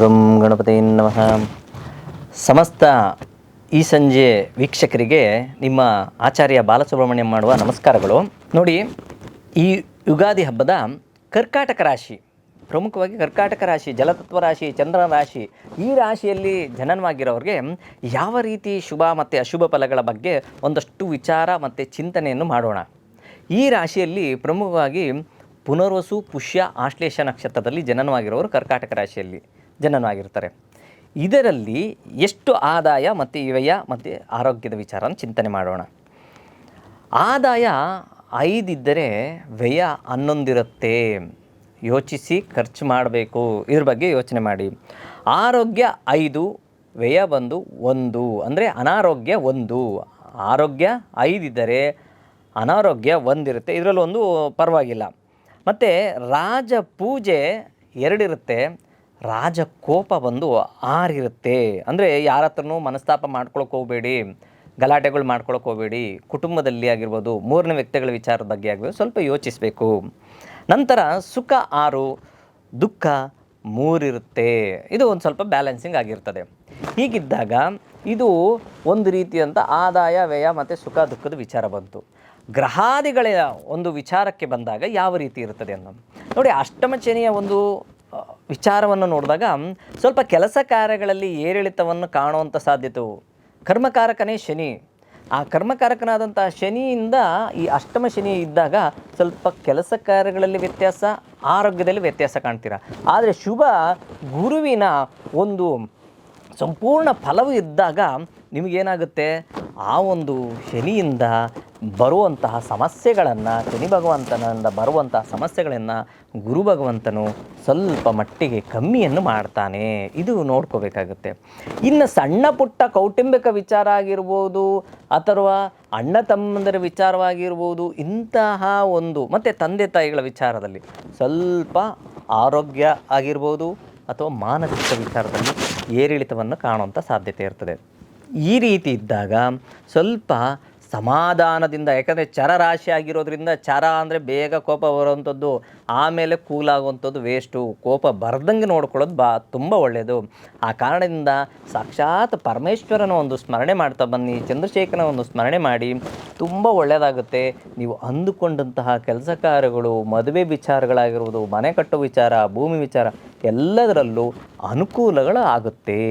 ಗಂ ಗಣಪತಿ ನಮಃ. ಸಮಸ್ತ ಈ ಸಂಜೆ ವೀಕ್ಷಕರಿಗೆ ನಿಮ್ಮ ಆಚಾರ್ಯ ಬಾಲಸುಬ್ರಹ್ಮಣ್ಯಂ ಮಾಡುವ ನಮಸ್ಕಾರಗಳು. ನೋಡಿ, ಈ ಯುಗಾದಿ ಹಬ್ಬದ ಕರ್ಕಾಟಕ ರಾಶಿ, ಪ್ರಮುಖವಾಗಿ ಕರ್ಕಾಟಕ ರಾಶಿ, ಜಲತತ್ವ ರಾಶಿ, ಚಂದ್ರನ ರಾಶಿ, ಈ ರಾಶಿಯಲ್ಲಿ ಜನನವಾಗಿರೋರಿಗೆ ಯಾವ ರೀತಿ ಶುಭ ಮತ್ತು ಅಶುಭ ಫಲಗಳ ಬಗ್ಗೆ ಒಂದಷ್ಟು ವಿಚಾರ ಮತ್ತು ಚಿಂತನೆಯನ್ನು ಮಾಡೋಣ. ಈ ರಾಶಿಯಲ್ಲಿ ಪ್ರಮುಖವಾಗಿ ಪುನರ್ವಸು, ಪುಷ್ಯ, ಆಶ್ಲೇಷ ನಕ್ಷತ್ರದಲ್ಲಿ ಜನನವಾಗಿರೋರು ಕರ್ಕಾಟಕ ರಾಶಿಯಲ್ಲಿ. ಜನನವಾಗಿರ್ತಾರೆ ಇದರಲ್ಲಿ ಎಷ್ಟು ಆದಾಯ ಮತ್ತು ವ್ಯಯ ಮತ್ತು ಆರೋಗ್ಯದ ವಿಚಾರನ ಚಿಂತನೆ ಮಾಡೋಣ. ಆದಾಯ ಐದಿದ್ದರೆ ವ್ಯಯ ಹನ್ನೊಂದಿರುತ್ತೆ. ಯೋಚಿಸಿ ಖರ್ಚು ಮಾಡಬೇಕು. ಇದ್ರ ಬಗ್ಗೆ ಯೋಚನೆ ಮಾಡಿ. ಆರೋಗ್ಯ ಐದು, ವ್ಯಯ ಬಂದು ಒಂದು. ಅಂದರೆ ಅನಾರೋಗ್ಯ ಒಂದು. ಆರೋಗ್ಯ ಐದಿದ್ದರೆ ಅನಾರೋಗ್ಯ ಒಂದಿರುತ್ತೆ. ಇದರಲ್ಲೊಂದು ಪರವಾಗಿಲ್ಲ. ಮತ್ತು ರಾಜ ಪೂಜೆ ಎರಡಿರುತ್ತೆ. ರಾಜ ಕೋಪ ಬಂದು ಆರಿರುತ್ತೆ. ಅಂದರೆ ಯಾರ ಹತ್ರನೂ ಮನಸ್ತಾಪ ಮಾಡ್ಕೊಳಕ್ಕೆ ಹೋಗಬೇಡಿ, ಗಲಾಟೆಗಳು ಮಾಡ್ಕೊಳಕ್ಕೆ ಹೋಗಬೇಡಿ, ಕುಟುಂಬದಲ್ಲಿ ಆಗಿರ್ಬೋದು, ಮೂರನೇ ವ್ಯಕ್ತಿಗಳ ವಿಚಾರದ ಬಗ್ಗೆ ಆಗಿರ್ಬೋದು ಸ್ವಲ್ಪ ಯೋಚಿಸಬೇಕು. ನಂತರ ಸುಖ ಆರು, ದುಃಖ ಮೂರಿರುತ್ತೆ. ಇದು ಒಂದು ಸ್ವಲ್ಪ ಬ್ಯಾಲೆನ್ಸಿಂಗ್ ಆಗಿರ್ತದೆ. ಹೀಗಿದ್ದಾಗ ಇದು ಒಂದು ರೀತಿಯಂಥ ಆದಾಯ, ವ್ಯಯ ಮತ್ತು ಸುಖ, ದುಃಖದ ವಿಚಾರ ಬಂತು. ಗ್ರಹಾದಿಗಳ ಒಂದು ವಿಚಾರಕ್ಕೆ ಬಂದಾಗ ಯಾವ ರೀತಿ ಇರ್ತದೆ ಅನ್ನೋದು ನೋಡಿ ಅಷ್ಟಮ ಶನಿಯ ಒಂದು ವಿಚಾರವನ್ನು ನೋಡಿದಾಗ ಸ್ವಲ್ಪ ಕೆಲಸ ಕಾರ್ಯಗಳಲ್ಲಿ ಏರಿಳಿತವನ್ನು ಕಾಣುವಂಥ ಸಾಧ್ಯತೆ. ಕರ್ಮಕಾರಕನೇ ಶನಿ. ಆ ಕರ್ಮಕಾರಕನಾದಂಥ ಶನಿಯಿಂದ ಈ ಅಷ್ಟಮ ಶನಿ ಇದ್ದಾಗ ಸ್ವಲ್ಪ ಕೆಲಸ ಕಾರ್ಯಗಳಲ್ಲಿ ವ್ಯತ್ಯಾಸ, ಆರೋಗ್ಯದಲ್ಲಿ ವ್ಯತ್ಯಾಸ ಕಾಣ್ತೀರ. ಆದರೆ ಶುಭ ಗುರುವಿನ ಒಂದು ಸಂಪೂರ್ಣ ಫಲವು ಇದ್ದಾಗ ನಿಮಗೇನಾಗುತ್ತೆ? ಆ ಒಂದು ಶನಿಯಿಂದ ಬರುವಂತಹ ಸಮಸ್ಯೆಗಳನ್ನು, ಶನಿ ಭಗವಂತನಿಂದ ಬರುವಂತಹ ಸಮಸ್ಯೆಗಳನ್ನು ಗುರು ಭಗವಂತನು ಸ್ವಲ್ಪ ಮಟ್ಟಿಗೆ ಕಮ್ಮಿಯನ್ನು ಮಾಡ್ತಾನೆ. ಇದು ನೋಡ್ಕೋಬೇಕಾಗುತ್ತೆ. ಇನ್ನು ಸಣ್ಣ ಪುಟ್ಟ ಕೌಟುಂಬಿಕ ವಿಚಾರ ಆಗಿರ್ಬೋದು ಅಥವಾ ಅಣ್ಣ ತಮ್ಮಂದರ ವಿಚಾರವಾಗಿರ್ಬೋದು, ಇಂತಹ ಒಂದು ಮತ್ತು ತಂದೆ ತಾಯಿಗಳ ವಿಚಾರದಲ್ಲಿ ಸ್ವಲ್ಪ ಆರೋಗ್ಯ ಆಗಿರ್ಬೋದು ಅಥವಾ ಮಾನಸಿಕ ವಿಚಾರದಲ್ಲಿ ಏರಿಳಿತವನ್ನು ಕಾಣುವಂಥ ಸಾಧ್ಯತೆ ಇರ್ತದೆ. ಈ ರೀತಿ ಇದ್ದಾಗ ಸ್ವಲ್ಪ ಸಮಾಧಾನದಿಂದ, ಯಾಕಂದರೆ ಚರ ರಾಶಿ ಆಗಿರೋದ್ರಿಂದ ಚರ ಅಂದರೆ ಬೇಗ ಕೋಪ ಬರುವಂಥದ್ದು, ಆಮೇಲೆ ಕೂಲಾಗುವಂಥದ್ದು ವೇಸ್ಟು. ಕೋಪ ಬರ್ದಂಗೆ ನೋಡ್ಕೊಳ್ಳೋದು ಬಾ, ತುಂಬ ಒಳ್ಳೆಯದು ಆ ಕಾರಣದಿಂದ ಸಾಕ್ಷಾತ್ ಪರಮೇಶ್ವರನ ಒಂದು ಸ್ಮರಣೆ ಮಾಡ್ತಾ ಬನ್ನಿ, ಚಂದ್ರಶೇಖರನ ಒಂದು ಸ್ಮರಣೆ ಮಾಡಿ. ತುಂಬ ಒಳ್ಳೆಯದಾಗುತ್ತೆ ನೀವು ಅಂದುಕೊಂಡಂತಹ ಕೆಲಸ ಕಾರ್ಯಗಳು, ಮದುವೆ ವಿಚಾರಗಳಾಗಿರ್ಬೋದು, ಮನೆ ಕಟ್ಟೋ ವಿಚಾರ, ಭೂಮಿ ವಿಚಾರ, ಎಲ್ಲದರಲ್ಲೂ ಅನುಕೂಲಗಳು ಆಗುತ್ತೆ